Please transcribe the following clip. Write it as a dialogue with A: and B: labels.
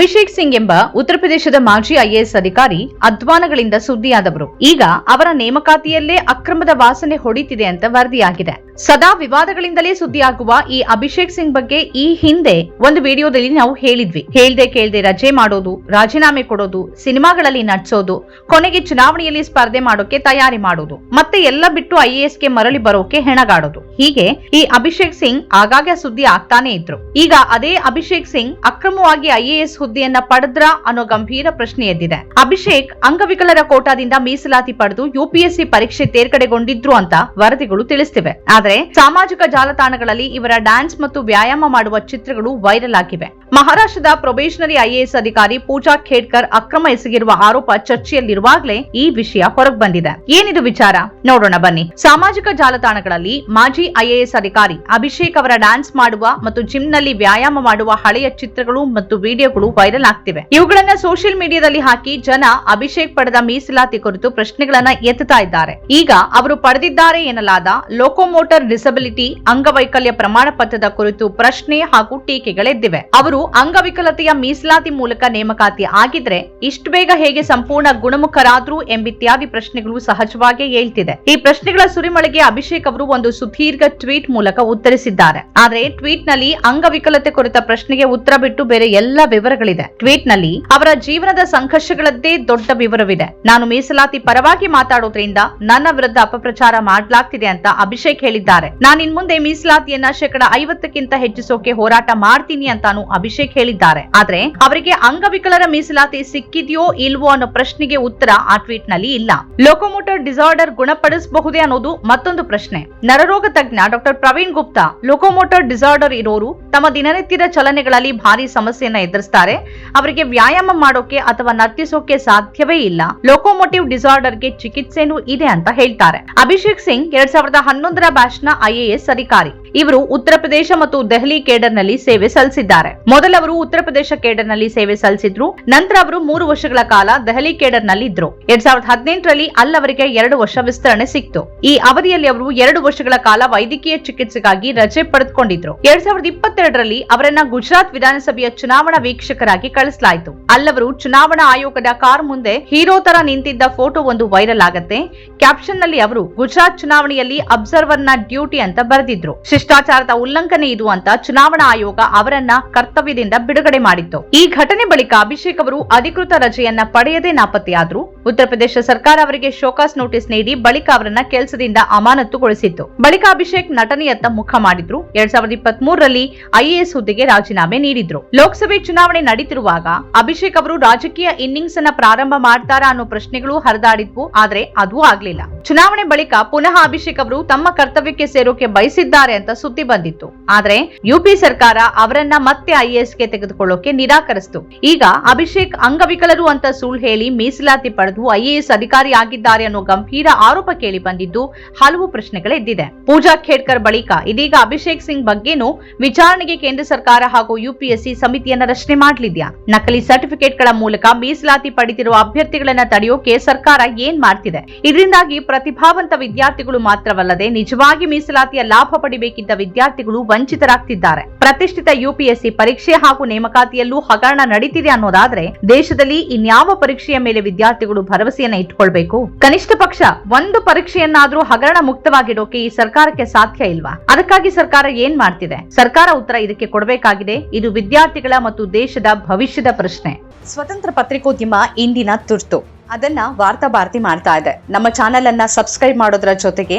A: ಅಭಿಷೇಕ್ ಸಿಂಗ್ ಎಂಬ ಉತ್ತರ ಪ್ರದೇಶದ ಮಾಜಿ ಐಎಎಸ್ ಅಧಿಕಾರಿ ಅಧ್ವಾನಗಳಿಂದ ಸುದ್ದಿಯಾದವರು. ಈಗ ಅವರ ನೇಮಕಾತಿಯಲ್ಲೇ ಅಕ್ರಮದ ವಾಸನೆ ಹೊಡಿತಿದೆ ಅಂತ ವರದಿಯಾಗಿದೆ. ಸದಾ ವಿವಾದಗಳಿಂದಲೇ ಸುದ್ದಿಯಾಗುವ ಈ ಅಭಿಷೇಕ್ ಸಿಂಗ್ ಬಗ್ಗೆ ಈ ಹಿಂದೆ ಒಂದು ವಿಡಿಯೋದಲ್ಲಿ ನಾವು ಹೇಳಿದ್ವಿ. ಹೇಳ್ದೆ ಕೇಳ್ದೆ ರಜೆ ಮಾಡೋದು, ರಾಜೀನಾಮೆ ಕೊಡೋದು, ಸಿನಿಮಾಗಳಲ್ಲಿ ನಟಿಸೋದು ಕೊನೆಗೆ ಚುನಾವಣೆಯಲ್ಲಿ ಸ್ಪರ್ಧೆ ಮಾಡೋಕೆ ತಯಾರಿ ಮಾಡೋದು, ಮತ್ತೆ ಎಲ್ಲ ಬಿಟ್ಟು ಐಎಎಸ್ಗೆ ಮರಳಿ ಬರೋಕೆ ಹೆಣಗಾಡೋದು. ಹೀಗೆ ಈ ಅಭಿಷೇಕ್ ಸಿಂಗ್ ಆಗಾಗ ಸುದ್ದಿ ಆಗ್ತಾನೆ ಇದ್ರು. ಈಗ ಅದೇ ಅಭಿಷೇಕ್ ಸಿಂಗ್ ಅಕ್ರಮವಾಗಿ ಐಎಎಸ್ ಹುದ್ದೆಯನ್ನ ಪಡೆದ್ರ ಅನ್ನೋ ಗಂಭೀರ ಪ್ರಶ್ನೆ ಎದ್ದಿದೆ. ಅಭಿಷೇಕ್ ಅಂಗವಿಕಲರ ಕೋಟಾದಿಂದ ಮೀಸಲಾತಿ ಪಡೆದು ಯುಪಿಎಸ್ಸಿ ಪರೀಕ್ಷೆ ತೇರ್ಗಡೆಗೊಂಡಿದ್ರು ಅಂತ ವರದಿಗಳು ತಿಳಿಸ್ತಿವೆ. ಆದರೆ ಸಾಮಾಜಿಕ ಜಾಲತಾಣಗಳಲ್ಲಿ ಇವರ ಡ್ಯಾನ್ಸ್ ಮತ್ತು ವ್ಯಾಯಾಮ ಮಾಡುವ ಚಿತ್ರಗಳು ವೈರಲ್ ಆಗಿವೆ. ಮಹಾರಾಷ್ಟ್ರದ ಪ್ರೊಬೇಷನರಿ ಐಎಎಸ್ ಅಧಿಕಾರಿ ಪೂಜಾ ಖೇಡ್ಕರ್ ಅಕ್ರಮ ಎಸಗಿರುವ ಆರೋಪ ಚರ್ಚೆಯಲ್ಲಿರುವಾಗಲೇ ಈ ವಿಷಯ ಹೊರಗೆ ಬಂದಿದೆ. ಏನಿದು ವಿಚಾರ? ನೋಡೋಣ ಬನ್ನಿ. ಸಾಮಾಜಿಕ ಜಾಲತಾಣಗಳಲ್ಲಿ ಮಾಜಿ ಐಎಎಸ್ ಅಧಿಕಾರಿ ಅಭಿಷೇಕ್ ಅವರ ಡ್ಯಾನ್ಸ್ ಮಾಡುವ ಮತ್ತು ಜಿಮ್ನಲ್ಲಿ ವ್ಯಾಯಾಮ ಮಾಡುವ ಹಳೆಯ ಚಿತ್ರಗಳು ಮತ್ತು ವಿಡಿಯೋಗಳು ವೈರಲ್ ಆಗ್ತಿವೆ. ಇವುಗಳನ್ನ ಸೋಷಿಯಲ್ ಮೀಡಿಯಾದಲ್ಲಿ ಹಾಕಿ ಜನ ಅಭಿಷೇಕ್ ಪಡೆದ ಮೀಸಲಾತಿ ಕುರಿತು ಪ್ರಶ್ನೆಗಳನ್ನ ಎತ್ತುತ್ತಾ ಇದ್ದಾರೆ. ಈಗ ಅವರು ಪಡೆದಿದ್ದಾರೆ ಎನ್ನಲಾದ ಲೋಕೋಮೋಟರ್ ಡಿಸಬಿಲಿಟಿ ಅಂಗವೈಕಲ್ಯ ಪ್ರಮಾಣ ಪತ್ರದ ಕುರಿತು ಪ್ರಶ್ನೆ ಹಾಗೂ ಟೀಕೆಗಳೆದ್ದಿವೆ. ಅವರು ಅಂಗವಿಕಲತೆಯ ಮೀಸಲಾತಿ ಮೂಲಕ ನೇಮಕಾತಿ ಆಗಿದ್ರೆ ಇಷ್ಟು ಬೇಗ ಹೇಗೆ ಸಂಪೂರ್ಣ ಗುಣಮುಖರಾದ್ರು ಎಂಬಿತ್ಯಾದಿ ಪ್ರಶ್ನೆಗಳು ಸಹಜವಾಗಿ ಹೇಳ್ತಿದೆ. ಈ ಪ್ರಶ್ನೆಗಳ ಸುರಿಮಳೆಗೆ ಅಭಿಷೇಕ್ ಅವರು ಒಂದು ಸುದೀರ್ಘ ಟ್ವೀಟ್ ಮೂಲಕ ಉತ್ತರಿಸಿದ್ದಾರೆ. ಆದ್ರೆ ಟ್ವೀಟ್ನಲ್ಲಿ ಅಂಗವಿಕಲತೆ ಕುರಿತ ಪ್ರಶ್ನೆಗೆ ಉತ್ತರ ಬಿಟ್ಟು ಬೇರೆ ಎಲ್ಲ ವಿವರಗಳಿದೆ. ಟ್ವೀಟ್ನಲ್ಲಿ ಅವರ ಜೀವನದ ಸಂಘರ್ಷಗಳದ್ದೇ ದೊಡ್ಡ ವಿವರವಿದೆ. ನಾನು ಮೀಸಲಾತಿ ಪರವಾಗಿ ಮಾತಾಡೋದ್ರಿಂದ ನನ್ನ ವಿರುದ್ಧ ಅಪಪ್ರಚಾರ ಮಾಡಲಾಗ್ತಿದೆ ಅಂತ ಅಭಿಷೇಕ್ ಹೇಳಿದ್ದಾರೆ. ನಾನು ಇನ್ ಮುಂದೆ ಮೀಸಲಾತಿಯನ್ನ ಶೇಕಡ ಐವತ್ತಕ್ಕಿಂತ ಹೆಚ್ಚಿಸೋಕೆ ಹೋರಾಟ ಮಾಡ್ತೀನಿ ಅಂತಾನು ಅಭಿಷೇಕ್ ಹೇಳಿದ್ದಾರೆ. ಆದ್ರೆ ಅವರಿಗೆ ಅಂಗವಿಕಲರ ಮೀಸಲಾತಿ ಸಿಕ್ಕಿದೆಯೋ ಇಲ್ವೋ ಅನ್ನೋ ಪ್ರಶ್ನೆಗೆ ಉತ್ತರ ಆ ಟ್ವೀಟ್ನಲ್ಲಿ ಇಲ್ಲ. ಲೋಕೋಮೋಟರ್ ಡಿಸಾರ್ಡರ್ ಗುಣಪಡಿಸಬಹುದೇ ಅನ್ನೋದು ಮತ್ತೊಂದು ಪ್ರಶ್ನೆ. ನರರೋಗ ತಜ್ಞ doctor Praveen Gupta, locomotor disorder ಇರೋರು ತಮ್ಮ ದಿನನಿತ್ಯದ ಚಲನೆಗಳಲ್ಲಿ ಭಾರಿ ಸಮಸ್ಯೆಯನ್ನ ಎದುರಿಸ್ತಾರೆ. ಅವರಿಗೆ ವ್ಯಾಯಾಮ ಮಾಡೋಕೆ ಅಥವಾ ನರ್ತಿಸೋಕೆ ಸಾಧ್ಯವೇ ಇಲ್ಲ. ಲೋಕೋಮೋಟಿವ್ ಡಿಸಾರ್ಡರ್ಗೆ ಚಿಕಿತ್ಸೆನೂ ಇದೆ ಅಂತ ಹೇಳ್ತಾರೆ. ಅಭಿಷೇಕ್ ಸಿಂಗ್ ಎರಡ್ ಸಾವಿರದ ಹನ್ನೊಂದರ ಬ್ಯಾಚ್ನ ಐಎಎಸ್ ಅಧಿಕಾರಿ. ಇವರು ಉತ್ತರ ಪ್ರದೇಶ ಮತ್ತು ದೆಹಲಿ ಕೇಡರ್ನಲ್ಲಿ ಸೇವೆ ಸಲ್ಲಿಸಿದ್ದಾರೆ. ಮೊದಲವರು ಉತ್ತರ ಪ್ರದೇಶ ಕೇಡರ್ನಲ್ಲಿ ಸೇವೆ ಸಲ್ಲಿಸಿದ್ರು. ನಂತರ ಅವರು ಮೂರು ವರ್ಷಗಳ ಕಾಲ ದೆಹಲಿ ಕೇಡರ್ನಲ್ಲಿ ಇದ್ರು. ಎರಡ್ ಸಾವಿರದ ಹದಿನೆಂಟರಲ್ಲಿ ಅಲ್ಲವರಿಗೆ ಎರಡು ವರ್ಷ ವಿಸ್ತರಣೆ ಸಿಕ್ತು. ಈ ಅವಧಿಯಲ್ಲಿ ಅವರು ಎರಡು ವರ್ಷಗಳ ಕಾಲ ವೈದ್ಯಕೀಯ ಚಿಕಿತ್ಸೆಗಾಗಿ ರಜೆ ಪಡೆದುಕೊಂಡಿದ್ರು. ಎರಡ್ ಸಾವಿರದ ಇಪ್ಪತ್ತೆರಡರಲ್ಲಿ ಅವರನ್ನ ಗುಜರಾತ್ ವಿಧಾನಸಭೆಯ ಚುನಾವಣಾ ವೀಕ್ಷಕರಾಗಿ ಕಳಿಸಲಾಯಿತು. ಅಲ್ಲವರು ಚುನಾವಣಾ ಆಯೋಗದ ಕಾರ್ ಮುಂದೆ ಹೀರೋ ತರ ನಿಂತಿದ್ದ ಫೋಟೋ ಒಂದು ವೈರಲ್ ಆಗತ್ತೆ. ಕ್ಯಾಪ್ಷನ್ನಲ್ಲಿ ಅವರು ಗುಜರಾತ್ ಚುನಾವಣೆಯಲ್ಲಿ ಅಬ್ಸರ್ವರ್ ಡ್ಯೂಟಿ ಅಂತ ಬರೆದಿದ್ರು. ಶಿಷ್ಟಾಚಾರದ ಉಲ್ಲಂಘನೆ ಇದು ಅಂತ ಚುನಾವಣಾ ಆಯೋಗ ಅವರನ್ನ ಕರ್ತವ್ಯದಿಂದ ಬಿಡುಗಡೆ ಮಾಡಿತ್ತು. ಈ ಘಟನೆ ಬಳಿಕ ಅಭಿಷೇಕ್ ಅವರು ಅಧಿಕೃತ ರಜೆಯನ್ನ ಪಡೆಯದೇ ನಾಪತ್ತೆಯಾದ್ರು. ಉತ್ತರ ಪ್ರದೇಶ ಸರ್ಕಾರ ಅವರಿಗೆ ಶೋಕಾಸ್ ನೋಟಿಸ್ ನೀಡಿ ಬಳಿಕ ಅವರನ್ನ ಕೆಲಸದಿಂದ ಅಮಾನತುಗೊಳಿಸಿತ್ತು. ಬಳಿಕ ಅಭಿಷೇಕ್ ನಟನೆಯತ್ತ ಮುಖ ಮಾಡಿದ್ರು. ಎರಡ್ ಸಾವಿರದ ಇಪ್ಪತ್ತ್ ಮೂರರಲ್ಲಿ ಐಎಎಸ್ ಹುದ್ದೆಗೆ ರಾಜೀನಾಮೆ ನೀಡಿದ್ರು. ಲೋಕಸಭೆ ಚುನಾವಣೆ ನಡೀತಿರುವಾಗ ಅಭಿಷೇಕ್ ಅವರು ರಾಜಕೀಯ ಇನ್ನಿಂಗ್ಸ್ ಅನ್ನ ಪ್ರಾರಂಭ ಮಾಡ್ತಾರಾ ಅನ್ನೋ ಪ್ರಶ್ನೆಗಳು ಹರಿದಾಡಿದ್ವು. ಆದ್ರೆ ಅದು ಆಗ್ಲಿಲ್ಲ. ಚುನಾವಣೆ ಬಳಿಕ ಪುನಃ ಅಭಿಷೇಕ್ ಅವರು ತಮ್ಮ ಕರ್ತವ್ಯಕ್ಕೆ ಸೇರೋಕೆ ಬಯಸಿದ್ದಾರೆ ಅಂತ ಸುದ್ದಿ ಬಂದಿತ್ತು. ಆದ್ರೆ ಯುಪಿ ಸರ್ಕಾರ ಅವರನ್ನ ಮತ್ತೆ ಐಎಎಸ್ಗೆ ತೆಗೆದುಕೊಳ್ಳೋಕೆ ನಿರಾಕರಿಸಿತು. ಈಗ ಅಭಿಷೇಕ್ ಅಂಗವಿಕಲರು ಅಂತ ಸುಳ್ಳು ಹೇಳಿ ಮೀಸಲಾತಿ ಪಡೆದು ಐಎಎಸ್ ಅಧಿಕಾರಿ ಆಗಿದ್ದಾರೆ ಅನ್ನೋ ಗಂಭೀರ ಆರೋಪ ಕೇಳಿ ಬಂದಿದ್ದು ಹಲವು ಪ್ರಶ್ನೆಗಳೆದ್ದಿದೆ. ಪೂಜಾ ಖೇಡ್ಕರ್ ಬಳಿಕ ಇದೀಗ ಅಭಿಷೇಕ್ ಸಿಂಗ್ ಬಗ್ಗೆನೂ ವಿಚಾರಣೆಗೆ ಕೇಂದ್ರ ಸರ್ಕಾರ ಹಾಗೂ ಯುಪಿಎಸ್ಸಿ ಸಮಿತಿಯನ್ನ ರಚನೆ ಮಾಡಲಿದ್ಯಾ? ನಕಲಿ ಸರ್ಟಿಫಿಕೇಟ್ಗಳ ಮೂಲಕ ಮೀಸಲಾತಿ ಪಡೆದಿರುವ ಅಭ್ಯರ್ಥಿಗಳನ್ನ ತಡೆಯೋಕೆ ಸರ್ಕಾರ ಏನ್ ಮಾಡ್ತಿದೆ? ಇದರಿಂದಾಗಿ ಪ್ರತಿಭಾವಂತ ವಿದ್ಯಾರ್ಥಿಗಳು ಮಾತ್ರವಲ್ಲದೆ ನಿಜವಾಗಿ ಮೀಸಲಾತಿಯ ಲಾಭ ಪಡಿಬೇಕಿದ್ದ ವಿದ್ಯಾರ್ಥಿಗಳು ವಂಚಿತರಾಗ್ತಿದ್ದಾರೆ. ಪ್ರತಿಷ್ಠಿತ ಯುಪಿಎಸ್ಸಿ ಪರೀಕ್ಷೆ ಹಾಗೂ ನೇಮಕಾತಿಯಲ್ಲೂ ಹಗರಣ ನಡೀತಿದೆ ಅನ್ನೋದಾದ್ರೆ ದೇಶದಲ್ಲಿ ಇನ್ಯಾವ ಪರೀಕ್ಷೆಯ ಮೇಲೆ ವಿದ್ಯಾರ್ಥಿಗಳು ಭರವಸೆಯನ್ನ ಇಟ್ಕೊಳ್ಬೇಕು? ಕನಿಷ್ಠ ಪಕ್ಷ ಒಂದು ಪರೀಕ್ಷೆಯನ್ನಾದ್ರೂ ಹಗರಣ ಮುಕ್ತವಾಗಿಡೋಕೆ ಈ ಸರ್ಕಾರಕ್ಕೆ ಸಾಧ್ಯ ಇಲ್ವಾ? ಅದಕ್ಕಾಗಿ ಸರ್ಕಾರ ಏನ್ ಮಾಡ್ತಿದೆ? ಸರ್ಕಾರ ಉತ್ತರ ಇದಕ್ಕೆ ಕೊಡಬೇಕಾಗಿದೆ. ಇದು ವಿದ್ಯಾರ್ಥಿಗಳ ಮತ್ತು ದೇಶದ ಭವಿಷ್ಯದ ಪ್ರಶ್ನೆ. ಸ್ವತಂತ್ರ ಪತ್ರಿಕೋದ್ಯಮ ಇಂದಿನ ತುರ್ತು. ಅದನ್ನ ವಾರ್ತಾ ಭಾರತಿ ಮಾಡ್ತಾ ಇದೆ. ನಮ್ಮ ಚಾನೆಲ್ ಅನ್ನ ಸಬ್ಸ್ಕ್ರೈಬ್ ಮಾಡೋದ್ರ ಜೊತೆಗೆ